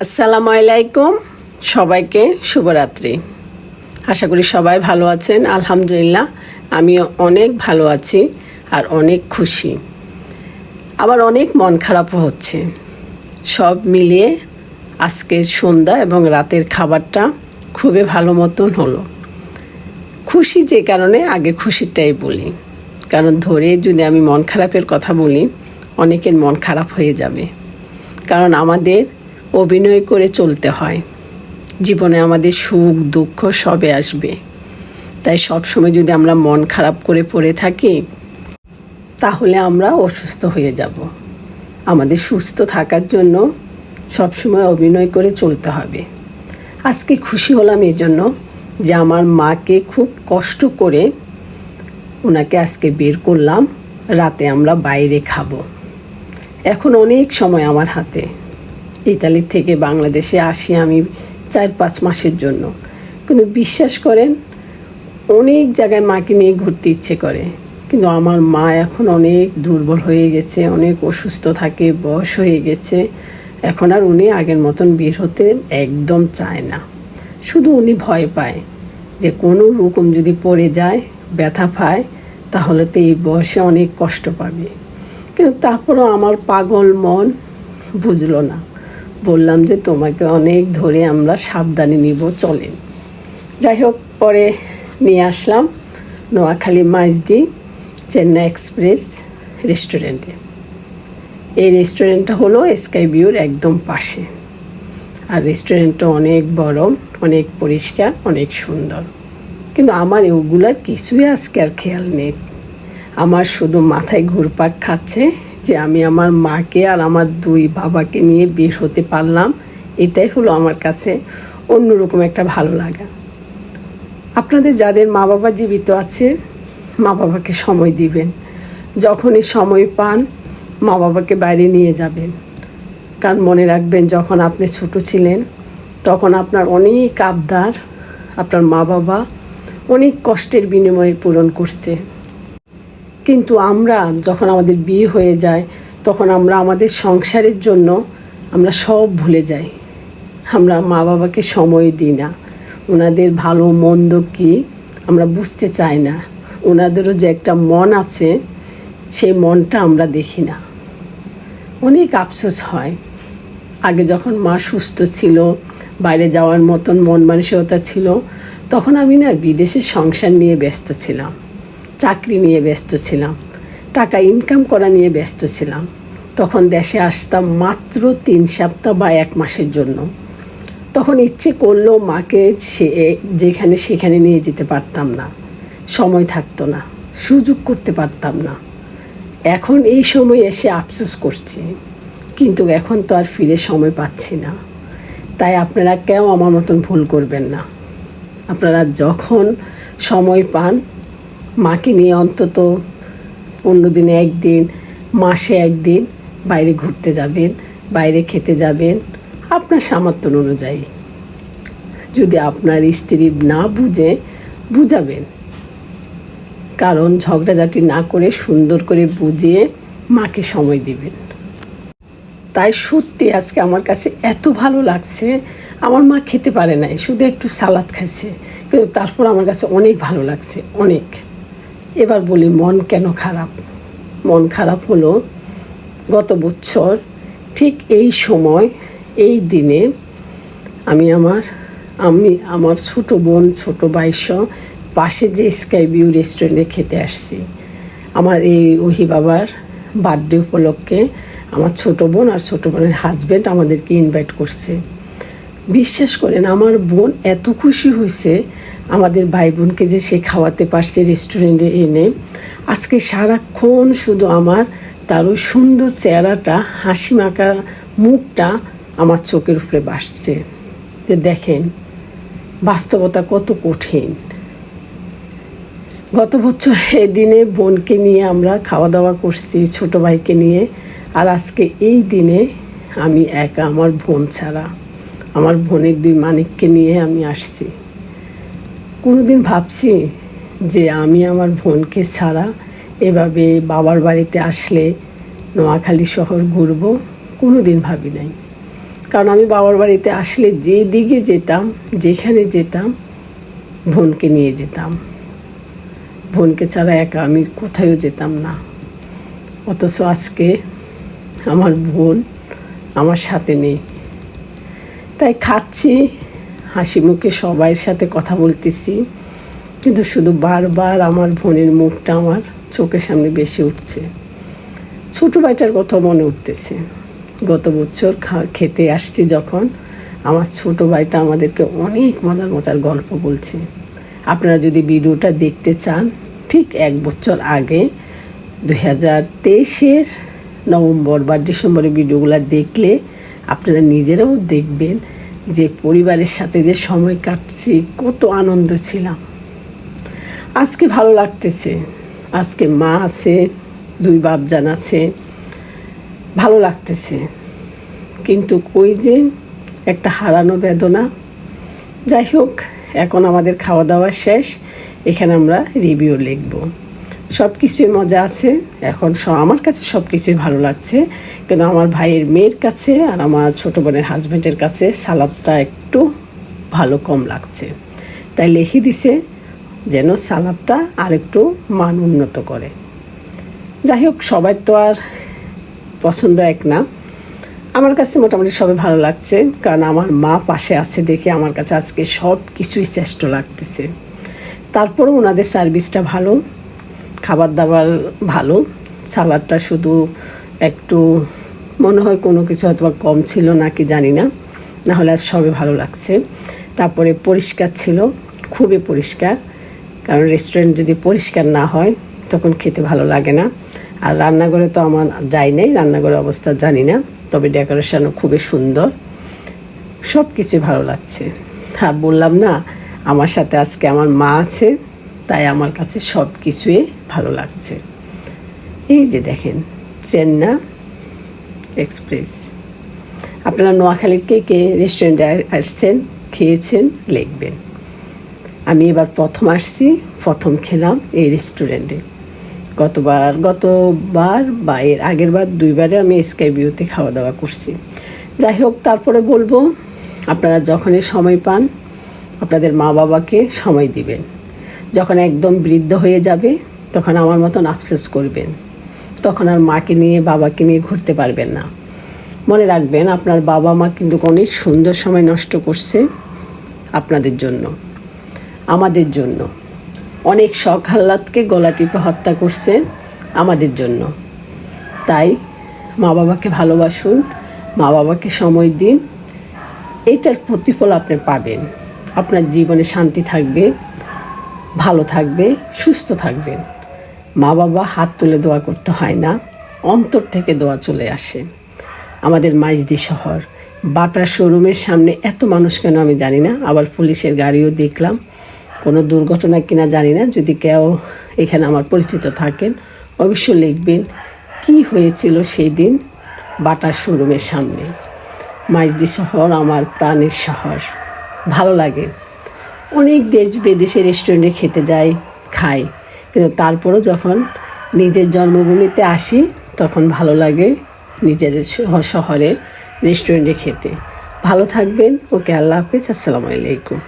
আসসালামু আলাইকুম সবাইকে, শুভরাত্রি। আশা করি সবাই ভালো আছেন, আলহামদুলিল্লাহ। আমিও অনেক ভালো আছি আর অনেক খুশি। আবার অনেক মন খারাপও হচ্ছে। সব মিলিয়ে আজকের সন্ধ্যা এবং রাতের খাবারটা খুবই ভালো মতন হলো। খুশি যে কারণে আগে খুশিটাই বলি। কারণ ধরে যদি আমি মন খারাপের কথা বলি, অনেকের মন খারাপ হয়ে যাবে। কারণ আমাদের অভিনয় করে চলতে হয়। জীবনে আমাদের সুখ, দুঃখ সবে আসবে। তাই সব সময় যদি আমরা মন খারাপ করে পড়ে থাকি, তাহলে আমরা অসুস্থ হয়ে যাব। আমাদের সুস্থ থাকার জন্য সবসময় অভিনয় করে চলতে হবে। আজকে খুশি হলাম এই জন্য যে আমার মাকে খুব কষ্ট করে ওনাকে আজকে বের করলাম। রাতে আমরা বাইরে খাব। এখন অনেক সময় আমার হাতে। ইতালি থেকে বাংলাদেশে আসি আমি চার পাঁচ মাসের জন্য। কিন্তু বিশ্বাস করেন, অনেক জায়গায় মাকে নিয়ে ঘুরতে ইচ্ছে করে। কিন্তু আমার মা এখন অনেক দুর্বল হয়ে গেছে, অনেক অসুস্থ থাকে, বয়স হয়ে গেছে। এখন আর উনি আগের মতন বের হতে একদম চায় না। শুধু উনি ভয় পায় যে কোনো রকম যদি পড়ে যায়, ব্যথা পায়, তাহলে তো এই বয়সে অনেক কষ্ট পাবে। কিন্তু তারপরও আমার পাগল মন বুঝলো না। বললাম যে তোমাকে অনেক ধরে আমরা সাবধানে নিব, চলেন। যাই হোক পরে নিয়ে আসলাম নোয়াখালী মাঝদি চেন্নাই এক্সপ্রেস রেস্টুরেন্টে। এই রেস্টুরেন্টটা হলো স্কাই ভিউর একদম পাশে। আর রেস্টুরেন্টটা অনেক বড়, অনেক পরিষ্কার, অনেক সুন্দর। কিন্তু আমার ওগুলার কিছুই আজকে আর খেয়াল নেই। আমার শুধু মাথায় ঘুরপাক খাচ্ছে যে আমি আমার মাকে আর আমার দুই বাবাকে নিয়ে বের হতে পারলাম, এটাই হলো আমার কাছে অন্যরকম একটা ভালো লাগা। আপনাদের যাদের মা বাবা জীবিত আছে মা বাবাকে সময় দিবেন। যখনই সময় পান মা বাবাকে বাইরে নিয়ে যাবেন। কারণ মনে রাখবেন, যখন আপনি ছোট ছিলেন, তখন আপনার অনেক আবদার, আপনার মা বাবা অনেক কষ্টের বিনিময়ে পূরণ করছে। কিন্তু আমরা যখন আমাদের বিয়ে হয়ে যায়, তখন আমরা আমাদের সংসারের জন্য আমরা সব ভুলে যাই। আমরা মা বাবাকে সময় দিই না। ওনাদের ভালো মন্দ কী আমরা বুঝতে চাই না। ওনাদেরও যে একটা মন আছে, সেই মনটা আমরা দেখি না। অনেক আফসোস হয়। আগে যখন মা সুস্থ ছিল, বাইরে যাওয়ার মতন মন মানসিকতা ছিল, তখন আমি না বিদেশে সংসার নিয়ে ব্যস্ত ছিলাম। চাকরি নিয়ে ব্যস্ত ছিলাম, টাকা ইনকাম করা নিয়ে ব্যস্ত ছিলাম। তখন দেশে আসতাম মাত্র তিন সপ্তাহ বা এক মাসের জন্য। তখন ইচ্ছে করলেও মাকে সে যেখানে সেখানে নিয়ে যেতে পারতাম না। সময় থাকতো না, সুযোগ করতে পারতাম না। এখন এই সময় এসে আফসোস করছি, কিন্তু এখন তো আর ফিরে সময় পাচ্ছি না। তাই আপনারা কেউ আমার মতন ভুল করবেন না। আপনারা যখন সময় পান মাকে নিয়ে অন্তত অন্য দিনে একদিন, মাসে একদিন বাইরে ঘুরতে যাবেন, বাইরে খেতে যাবেন, আপনার সামর্থ্য অনুযায়ী। যদি আপনার স্ত্রী না বুঝে, বুঝাবেন। কারণ ঝগড়াঝাটি না করে সুন্দর করে বুঝিয়ে মাকে সময় দিবেন। তাই সত্যি আজকে আমার কাছে এত ভালো লাগছে। আমার মা খেতে পারে নাই, শুধু একটু সালাদ খাইছে, কিন্তু তারপর আমার কাছে অনেক ভালো লাগছে, অনেক। এবার বলি, মন কেন খারাপ? মন খারাপ হলো গত বছর ঠিক এই সময়, এই দিনে আমি আমার আমি আমার ছোট বোন, ছোট বাইশ পাশে যে স্কাই ভিউ রেস্টুরেন্টে খেতে আসছি। আমার এই ওহি বাবার বার্থডে উপলক্ষে আমার ছোট বোন আর ছোট বোনের হাজব্যান্ড আমাদেরকে ইনভাইট করছে। বিশ্বাস করেন, আমার বোন এত খুশি হয়েছে আমাদের ভাই বোনকে যে সে খাওয়াতে পারছে রেস্টুরেন্টে এনে। আজকে সারাক্ষণ শুধু আমার তার ওই সুন্দর চেহারাটা, হাসি মাখা মুখটা আমার চোখের উপরে বাসছে। যে দেখেন, বাস্তবতা কত কঠিন। গত বছর দিনে বোনকে নিয়ে আমরা খাওয়া দাওয়া করছি, ছোট ভাইকে নিয়ে। আর আজকে এই দিনে আমি একা, আমার বোন ছাড়া। আমার বোনের দুই মানিককে নিয়ে আমি আসছি। কোনোদিন ভাবছি যে আমি আমার বোনকে ছাড়া এভাবে বাবার বাড়িতে আসলে নোয়াখালী শহর ঘুরবো কোনো দিন ভাবি নাই। কারণ আমি বাবার বাড়িতে আসলে যেদিকে যেতাম, যেখানে যেতাম, বোনকে নিয়ে যেতাম। বোনকে ছাড়া একা আমি কোথাও যেতাম না। অথচ আজকে আমার বোন আমার সাথে নেই। তাই খাচ্ছি হাসি মুখে সবাইয়ের সাথে কথা বলতেছি। কিন্তু শুধু বারবার আমার বোনের মুখটা আমার চোখের সামনে বেশি উঠছে। ছোটো ভাইটার কথা মনে উঠতেছে। গত বছর খেতে আসছি যখন আমার ছোটো ভাইটা আমাদেরকে অনেক মজার মজার গল্প বলছে। আপনারা যদি ভিডিওটা দেখতে চান, ঠিক এক বছর আগে দুই হাজার তেইশের নভেম্বর বা ডিসেম্বরের ভিডিওগুলো দেখলে আপনারা নিজেরাও দেখবেন যে পরিবারের সাথে যে সময় কাটছি, কত আনন্দ ছিলাম। আজকে ভালো লাগতেছে। আজকে মা আছে, দুই বাপজান আছে, ভালো লাগতেছে। কিন্তু কই যে একটা হারানো বেদনা। যাই হোক, এখন আমাদের খাওয়া দাওয়া শেষ। এখানে আমরা রিভিউ লিখব। সব কিছুই মজা আছে। এখন স- আমার কাছে সব কিছুই ভালো লাগছে। কিন্তু আমার ভাইয়ের মেয়ের কাছে আর আমার ছোটো বোনের হাজব্যান্ডের কাছে সালাদটা একটু ভালো কম লাগছে। তাই লিখে দিছে যেন সালাদটা আরেকটু মান উন্নত করে। যাই হোক, সবাই তো আর পছন্দ এক না। আমার কাছে মোটামুটি সবাই ভালো লাগছে, কারণ আমার মা পাশে আছে দেখে আমার কাছে আজকে সব কিছুই শ্রেষ্ঠ লাগতেছে। তারপরেও ওনাদের সার্ভিসটা ভালো। খাবার দাবার ভালো। সালাডটা শুধু একটু, মনে হয় কোনো কিছু হয়তো কম ছিল নাকি জানি না। না হলে আজ সবে ভালো লাগছে। তারপরে পরিষ্কার ছিল, খুবই পরিষ্কার। কারণ রেস্টুরেন্ট যদি পরিষ্কার না হয়, তখন খেতে ভালো লাগে না। আর রান্নাঘরে তো আমার যাই নাই, রান্নাঘরের অবস্থা জানি না। তবে ডেকোরেশনও খুবই সুন্দর। সব কিছু ভালো লাগছে। হ্যাঁ বললাম না, আমার সাথে আজকে আমার মা আছে, তাই আমার কাছে সব কিছুই ভালো লাগছে। এই যে দেখেন, চেন্না এক্সপ্রেস। আপনারা নোয়াখালীর কে কে রেস্টুরেন্টে আসছেন, খেয়েছেন, লিখবেন। আমি এবার প্রথম আসছি, প্রথম খেলাম এই রেস্টুরেন্টে গতবার গতবার বা এর আগের বার দুইবারে আমি স্কাই ভিউতে খাওয়া দাওয়া করছি। যাই হোক, তারপরে বলব, আপনারা যখনই সময় পান, আপনাদের মা বাবাকে সময় দিবেন। যখন একদম বৃদ্ধ হয়ে যাবে তখন আমার মতন আফসোস করবেন। তখন আর মাকে নিয়ে, বাবাকে নিয়ে ঘুরতে পারবেন না। মনে রাখবেন, আপনার বাবা মা কিন্তু অনেক সুন্দর সময় নষ্ট করছে আপনাদের জন্য, আমাদের জন্য। অনেক শখ আহ্লাদকে গলা টিপে হত্যা করছে আমাদের জন্য। তাই মা বাবাকে ভালোবাসুন, মা বাবাকে সময় দিন। এটার প্রতিফল আপনি পাবেন। আপনার জীবনে শান্তি থাকবে, ভালো থাকবে, সুস্থ থাকবেন। মা বাবা হাত তুলে দোয়া করতে হয় না, অন্তর থেকে দোয়া চলে আসে। আমাদের মাইজদি শহর বাটা শোরুমের সামনে এত মানুষ কেন আমি জানি না। আবার পুলিশের গাড়িও দেখলাম। কোনো দুর্ঘটনা কিনা জানি না। যদি কেউ এখানে আমার পরিচিত থাকেন, অবশ্যই লিখবেন কি হয়েছিল সেই দিন বাটার শোরুমের সামনে। মাইজদি শহর আমার প্রাণের শহর। ভালো লাগে। অনেক দেশ বিদেশে রেস্টুরেন্টে খেতে যাই, খাই। কিন্তু তারপরও যখন নিজের জন্মভূমিতে আসি, তখন ভালো লাগে নিজের শহ- শহরে রেস্টুরেন্টে খেতে। ভালো থাকবেন। ওকে আল্লাহ হাফেজ। আসসালামু আলাইকুম।